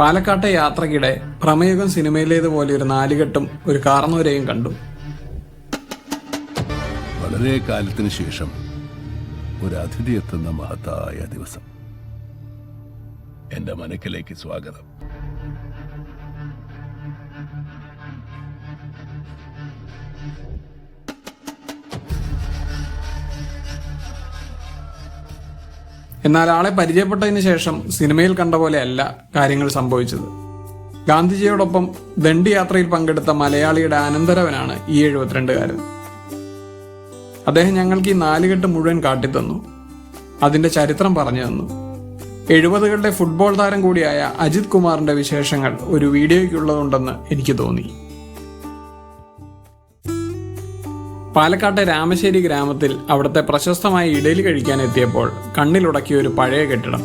പാലക്കാട്ടെ യാത്രക്കിടെ പ്രമേയുഗം സിനിമയിലേതുപോലെ ഒരു നാലുകെട്ടും ഒരു കാർന്നൂരെയും കണ്ടു. വളരെ കാലത്തിന് ശേഷം ഒരു അതിഥി എത്തുന്ന മഹത്തായ ദിവസം. എന്റെ മനക്കിലേക്ക് സ്വാഗതം. എന്നാൽ ആളെ പരിചയപ്പെട്ടതിന് ശേഷം സിനിമയിൽ കണ്ട പോലെയല്ല കാര്യങ്ങൾ സംഭവിച്ചത്. ഗാന്ധിജിയോടൊപ്പം ദണ്ഡി യാത്രയിൽ പങ്കെടുത്ത മലയാളിയുടെ അനന്തരവനാണ് ഈ എഴുപത്തിരണ്ടുകാരൻ. അദ്ദേഹം ഞങ്ങൾക്ക് ഈ നാലുകെട്ട് മുഴുവൻ കാട്ടിത്തന്നു. അതിന്റെ ചരിത്രം പറഞ്ഞു തന്നു. എഴുപതുകളുടെ ഫുട്ബോൾ താരം കൂടിയായ അജിത് കുമാറിന്റെ വിശേഷങ്ങൾ ഒരു വീഡിയോയ്ക്കുള്ളതുണ്ടെന്ന് എനിക്ക് തോന്നി. പാലക്കാട്ടെ രാമശ്ശേരി ഗ്രാമത്തിൽ അവിടുത്തെ പ്രശസ്തമായ ഇഡലി കഴിക്കാൻ എത്തിയപ്പോൾ കണ്ണിലുടക്കിയ ഒരു പഴയ കെട്ടിടം.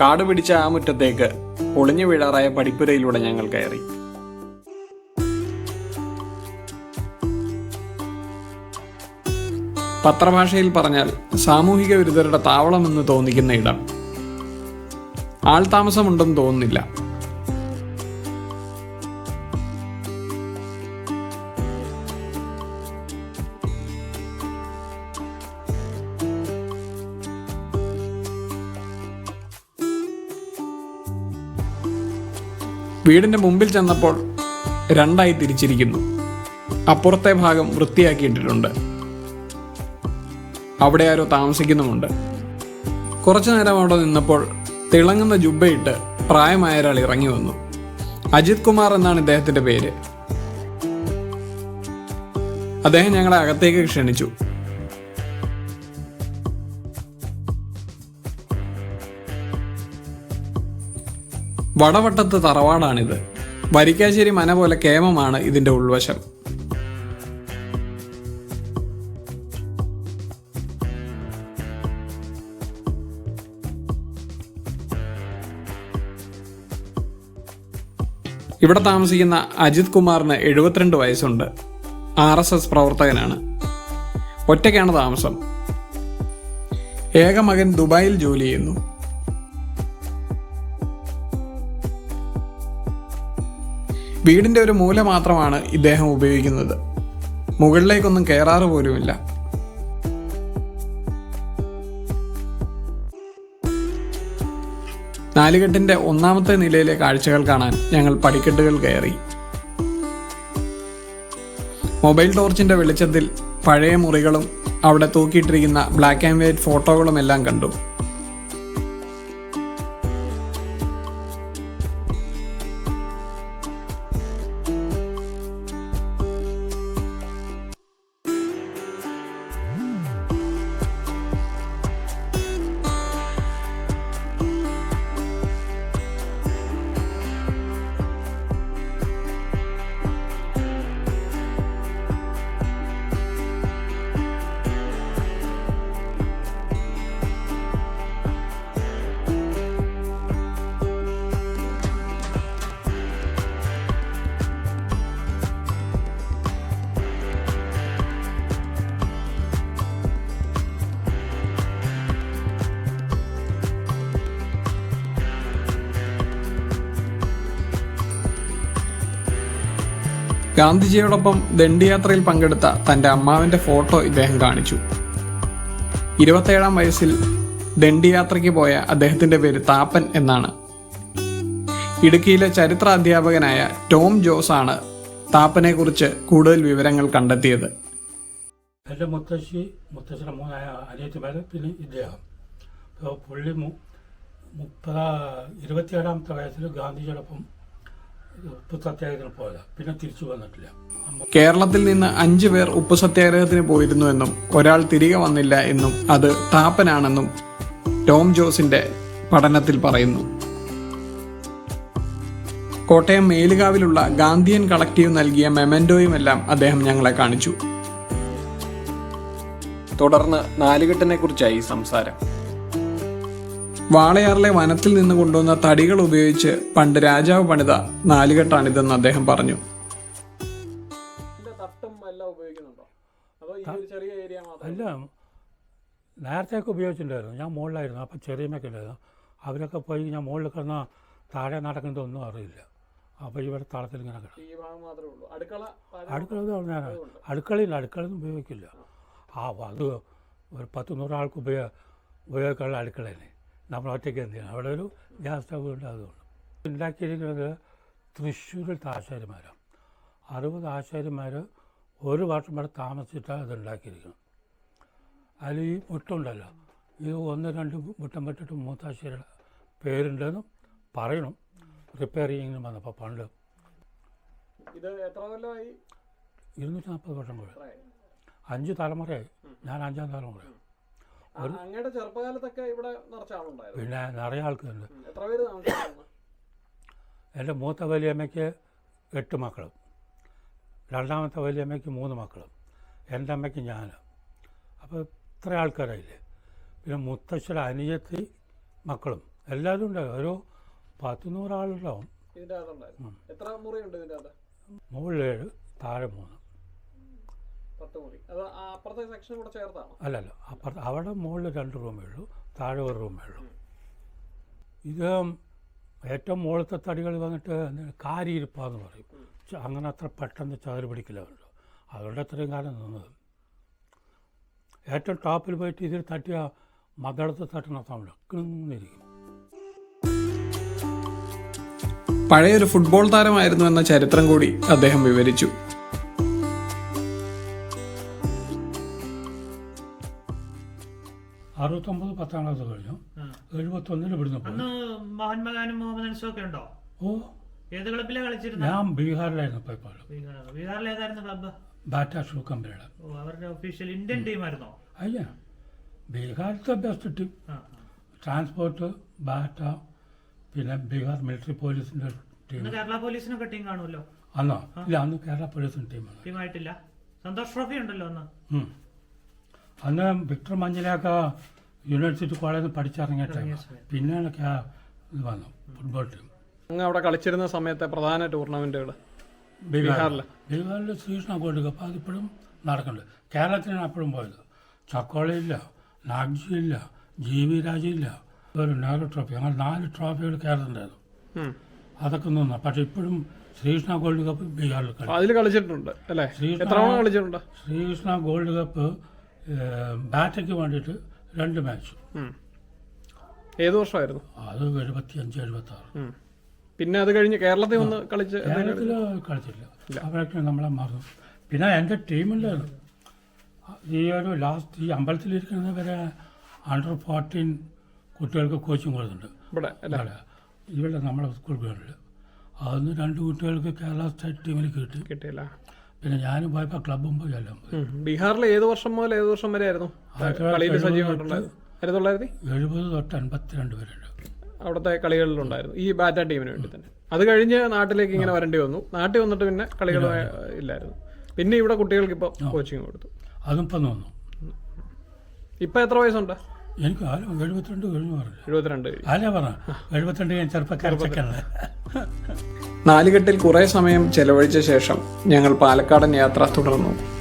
കാട് പിടിച്ച ആ മുറ്റത്തേക്ക് ഒളിഞ്ഞു വീഴാറായ പടിപ്പുരയിലൂടെ ഞങ്ങൾ കയറി. പത്രഭാഷയിൽ പറഞ്ഞാൽ സാമൂഹിക വിരുദ്ധരുടെ താവളമെന്ന് തോന്നിക്കുന്ന ഇടം. ആൾ താമസമുണ്ടെന്ന് തോന്നുന്നില്ല. വീടിന്റെ മുമ്പിൽ ചെന്നപ്പോൾ രണ്ടായി തിരിച്ചിരിക്കുന്നു. അപ്പുറത്തെ ഭാഗം വൃത്തിയാക്കിയിട്ടിട്ടുണ്ട്. അവിടെ ആരോ താമസിക്കുന്നുമുണ്ട്. കുറച്ചു നേരം അവിടെ നിന്നപ്പോൾ തിളങ്ങുന്ന ജുബയിട്ട് പ്രായമായ ഒരാൾ ഇറങ്ങി വന്നു. അജിത് കുമാർ എന്നാണ് ഇദ്ദേഹത്തിന്റെ പേര്. അദ്ദേഹം ഞങ്ങളെ അകത്തേക്ക് ക്ഷണിച്ചു. വടവട്ടത്ത് തറവാടാണിത്. വരിക്കാശ്ശേരി മന പോലെ കേമമാണ് ഇതിന്റെ ഉൾവശം. ഇവിടെ താമസിക്കുന്ന അജിത് കുമാറിന് എഴുപത്തിരണ്ട് വയസ്സുണ്ട്. ആർ എസ് എസ് പ്രവർത്തകനാണ്. ഒറ്റയ്ക്കാണ് താമസം. ഏക മകൻ ദുബായിൽ ജോലി ചെയ്യുന്നു. വീടിന്റെ ഒരു മൂല മാത്രമാണ് ഇദ്ദേഹം ഉപയോഗിക്കുന്നത്. മുകളിലേക്കൊന്നും കയറാറ് പോലുമില്ല. നാലുകെട്ടിന്റെ ഒന്നാമത്തെ നിലയിലെ കാഴ്ചകൾ കാണാൻ ഞങ്ങൾ പടിക്കെട്ടുകൾ കയറി. മൊബൈൽ ടോർച്ചിന്റെ വെളിച്ചത്തിൽ പഴയ മുറികളും അവിടെ തൂക്കിയിട്ടിരിക്കുന്ന ബ്ലാക്ക് ആൻഡ് വൈറ്റ് ഫോട്ടോകളും എല്ലാം കണ്ടു. ഗാന്ധിജിയോടൊപ്പം ദണ്ഡിയാത്രയിൽ പങ്കെടുത്ത തന്റെ അമ്മാവിന്റെ ഫോട്ടോ ഇദ്ദേഹം കാണിച്ചു. ഇരുപത്തേഴാം വയസ്സിൽ ദണ്ഡിയാത്രയ്ക്ക് പോയ അദ്ദേഹത്തിന്റെ പേര് താപ്പൻ എന്നാണ്. ഇടുക്കിയിലെ ചരിത്ര അധ്യാപകനായ ടോം ജോസ് ആണ് താപ്പനെ കുറിച്ച് കൂടുതൽ വിവരങ്ങൾ കണ്ടെത്തിയത്. എന്റെ മുത്തശ്ശി മുത്തശ്ശിയുടെ മൂന്നായ അനിയത്തിമാര് പിന്നെ ഇദ്ദേഹം. പുള്ളി മുപ്പതാ ഇരുപത്തിയേഴാമത്തെ വയസ്സിൽ ഗാന്ധിജിയോടൊപ്പം കേരളത്തിൽ നിന്ന് അഞ്ചു പേർ ഉപ്പു സത്യാഗ്രഹത്തിന് പോയിരുന്നു എന്നും ഒരാൾ തിരികെ വന്നില്ല എന്നും അത് താപ്പനാണെന്നും ടോം ജോസിന്റെ പഠനത്തിൽ പറയുന്നു. കോട്ടയം മേലുകാവിലുള്ള ഗാന്ധിയൻ കളക്റ്റീവ് നൽകിയ മെമൻഡോയുമെല്ലാം അദ്ദേഹം ഞങ്ങളെ കാണിച്ചു. തുടർന്ന് നാലുകെട്ടിനെ കുറിച്ചായി സംസാരം. വാളയാറിലെ വനത്തിൽ നിന്ന് കൊണ്ടുവന്ന തടികൾ ഉപയോഗിച്ച് പണ്ട് രാജാവ് പണിത നാലുകെട്ടാണിതെന്ന് അദ്ദേഹം പറഞ്ഞു. അല്ല നേരത്തെയൊക്കെ ഉപയോഗിച്ചിട്ടുണ്ടായിരുന്നു. ഞാൻ മുകളിലായിരുന്നു. അപ്പം ചെറിയമ്മയൊക്കെ ഉണ്ടായിരുന്നു. അവരൊക്കെ പോയി ഞാൻ മുകളിൽ കിടന്ന താഴെ നടക്കുന്നത് ഒന്നും അറിയില്ല. അപ്പോൾ ഇവിടെ തളത്തിൽ ഇങ്ങനെ കിടക്കും. അടുക്കള അടുക്കള അടുക്കളയില്ല. അടുക്കളയൊന്നും ഉപയോഗിക്കില്ല. ആ അത് ഒരു പത്ത് നൂറാൾക്ക് ഉപയോഗ ഉപയോഗിക്കാനുള്ള അടുക്കളയല്ലേ? നമ്മൾ ഒറ്റയ്ക്ക് എന്ത് ചെയ്യണം? അവിടെ ഒരു ഗ്യാസ് സ്റ്റവ് ഉണ്ട് അതുകൊണ്ട് ഉണ്ടാക്കിയിരിക്കുന്നത് തൃശ്ശൂരിൽ ആശാരിമാരാണ് അറുപത് ആശാരിമാർ ഒരു വർഷം വരെ താമസിച്ചിട്ടാണ് ഇത് ഉണ്ടാക്കിയിരിക്കുന്നത്. അതിൽ ഈ മുട്ടുണ്ടല്ലോ ഇത് ഒന്ന് രണ്ട് മുട്ടം പറ്റിട്ട് മൂത്താശ്ശേരിയുടെ പേരുണ്ടെന്നും പറയണം. റിപ്പയർ ചെയ്യുന്നതിന് വന്നപ്പോൾ പണ്ട്. ഇത് എത്ര കൊല്ലമായി? ഇരുന്നൂറ്റി നാൽപ്പത് വർഷം കൂടെ അഞ്ച് തലമുറയായി. ഞാൻ അഞ്ചാം തലമുറയായി അങ്ങയുടെ ചെറുപ്പകാലത്തൊക്കെ ഇവിടെ നിറച്ച ആളുണ്ടായിരുന്നു. പിന്നെ നിറയെ ആൾക്കാരുണ്ട് എത്ര പേര് എന്റെ മൂത്ത വലിയമ്മയ്ക്ക് എട്ട് മക്കളും. രണ്ടാമത്തെ വലിയമ്മയ്ക്ക് മൂന്ന് മക്കളും. എന്റെ അമ്മയ്ക്ക് ഞാൻ അപ്പോൾ ഇത്ര ആൾക്കാരായില്ലേ? പിന്നെ മുത്തശ്ശര അനിയത്തി മക്കളും. എല്ലാവരും ഉണ്ടാകും ഒരു പത്ത് നൂറാളുണ്ടാവും ഇതിന്റെ അകത്തുണ്ടായിരുന്നു എത്ര മുറിയുണ്ട് ഇതിന്റെ അകത്ത്? മുകളിൽ ഏഴ് താഴെ മൂന്ന്. പത്ത് മുറി അത് അപ്പുറത്തെ സെക്ഷൻ കൂടെ ചേർത്താണോ? അല്ലല്ല അപ്പുറത്ത് അവിടെ മുകളിൽ രണ്ട് റൂമേ ഉള്ളൂ താഴെ ഒരു റൂമേ ഉള്ളൂ. ഇത് ഏറ്റവും മുകളിലത്തെ തടികൾ വന്നിട്ട് കാരിയിരിപ്പാന്ന് പറയും. അങ്ങനെ അത്ര പെട്ടെന്ന് ചതിര് പിടിക്കില്ല അവരുടെ അതുകൊണ്ട് അത്രയും കാലം നിന്നത്. ഏറ്റവും ടോപ്പിൽ പോയിട്ട് ഇതിൽ തട്ടിയ മതടത്ത് തട്ടണ സൗണ്ട് കിണിന്നിരിക്കും പഴയൊരു ഫുട്ബോൾ താരമായിരുന്നു എന്ന ചരിത്രം കൂടി അദ്ദേഹം വിവരിച്ചു. അറുപത്തൊമ്പത് പത്താം ക്ലാസ് കഴിഞ്ഞു എഴുപത്തൊന്നിൽ ഇവിടുന്ന് പോയി. അന്ന് മുഹമ്മദ് അൻസും ഒക്കെ ഉണ്ടോ? ഓ. ഏത് ക്ലബിലാണ് കളിച്ചിരുന്നത് ഞാൻ ബീഹാറിലായിരുന്നു പോയപ്പോഴും. ബീഹാറിൽ ഏതായിരുന്നു ക്ലബ്ബ്? ബാറ്റ ഷൂ കമ്പനിയുടെ. അവരുടെ ഒഫീഷ്യൽ ഇന്ത്യൻ ടീമായിരുന്നോ? അയ്യാ ബീഹാറിലത്തെ ബെസ്റ്റ് ടീം ട്രാൻസ്പോർട്ട് ബാറ്റ പിന്നെ ബീഹാർ മിലിറ്ററി പോലീസിന്റെ ടീം കേരള പോലീസിനൊക്കെ ടീം കാണുമല്ലോ. അന്നോ? ഇല്ല അന്ന് കേരള പോലീസിന്റെ ടീമാണ് ടീമായിട്ടില്ല സന്തോഷ് ട്രോഫി ഉണ്ടല്ലോ അന്ന്. അന്ന് വിക്ടർ മഞ്ഞിലേക്ക് യൂണിവേഴ്സിറ്റി കോളേജിൽ പഠിച്ചിറങ്ങിയ ടൈം പിന്നെയാണ് ഇത് വന്നു ഫുട്ബോൾ ടീം അങ്ങ് അവിടെ കളിച്ചിരുന്ന സമയത്തെ പ്രധാന ടൂർണമെന്റുകൾ ബീഹാറിൽ ബീഹാറിൽ ശ്രീകൃഷ്ണ ഗോൾഡ് കപ്പ് അതിപ്പോഴും നടക്കുന്നുണ്ട്. കേരളത്തിലാണ് അപ്പോഴും പോയത്. ചക്കോളയില്ല നാഗ്ജി ഇല്ല ജി വി രാജയില്ല. ഒരു നെഹ്റു ട്രോഫി അങ്ങനെ നാല് ട്രോഫികൾ കേരളത്തിലുണ്ടായിരുന്നു. അതൊക്കെ നിന്നു. പക്ഷെ ഇപ്പോഴും ശ്രീകൃഷ്ണ ഗോൾഡ് കപ്പ് ബീഹാറിൽ കളി. അതിൽ കളിച്ചിട്ടുണ്ട് അല്ലേ? ശ്രീകൃഷ്ണ- എത്ര തവണ കളിച്ചിട്ടുണ്ട്? ശ്രീകൃഷ്ണ ഗോൾഡ് കപ്പ് ബാറ്റയ്ക്ക് വേണ്ടിയിട്ട് രണ്ട് മാച്ച്. ഏത് വർഷമായിരുന്നു? അത് എഴുപത്തി അഞ്ച് എഴുപത്തി ആറ്. പിന്നെ അത് കഴിഞ്ഞ് കേരളത്തിൽ വന്ന് കളിച്ച് കേരളത്തിൽ കളിച്ചില്ല അവരൊക്കെ നമ്മളെ മറന്നു. പിന്നെ എന്റെ ടീമുണ്ടായിരുന്നു ഈ ഒരു ലാസ്റ്റ് ഈ അമ്പലത്തിലിരിക്കുന്നത് വരെ അണ്ടർ ഫോർട്ടീൻ കുട്ടികൾക്ക് കോച്ചിങ് കൊടുക്കുന്നുണ്ട് ഇവിടെ അല്ലേ? ഇവിടെ. ഇവിടെ നമ്മളെ സ്കൂൾ ഗ്രൗണ്ടിൽ അതൊന്ന് രണ്ട് കുട്ടികൾക്ക് കേരള സ്റ്റേറ്റ് ടീമിൽ കിട്ടി. കിട്ടിയില്ല. പിന്നെ ഞാനും പോയപ്പോൾ ക്ലബും പോയി എല്ലാം പോയി. ബീഹാറിൽ ഏത് വർഷം മുതൽ ഏത് വർഷം വരെ ആയിരുന്നു കളിയിൽ ആയിരത്തി തൊള്ളായിരത്തി? എഴുപത് തൊട്ട് അൻപത്തിരണ്ട് വരെയുണ്ട് അവിടുത്തെ കളികളിലുണ്ടായിരുന്നു. ഈ ബാറ്റ ടീമിന് വേണ്ടി തന്നെ. അത് കഴിഞ്ഞ് നാട്ടിലേക്ക് ഇങ്ങനെ വരേണ്ടി വന്നു. നാട്ടിൽ വന്നിട്ട് പിന്നെ കളികൾ ഇല്ലായിരുന്നു. പിന്നെ ഇവിടെ കുട്ടികൾക്ക് ഇപ്പൊ കോച്ചിങ് കൊടുത്തു. അതും ഇപ്പം തോന്നുന്നു. ഇപ്പൊ എത്ര വയസ്സുണ്ട്? എനിക്ക് എഴുപത്തിരണ്ട് കഴിഞ്ഞു പറഞ്ഞു എഴുപത്തിരണ്ട്. ആരാ പറഞ്ഞ? എഴുപത്തിരണ്ട് ഞാൻ ചെറുപ്പക്കാരച്ചക്കല്ലേ നാലുകെട്ടിൽ കുറേ സമയം ചെലവഴിച്ച ശേഷം ഞങ്ങൾ പാലക്കാടൻ യാത്ര തുടർന്നു.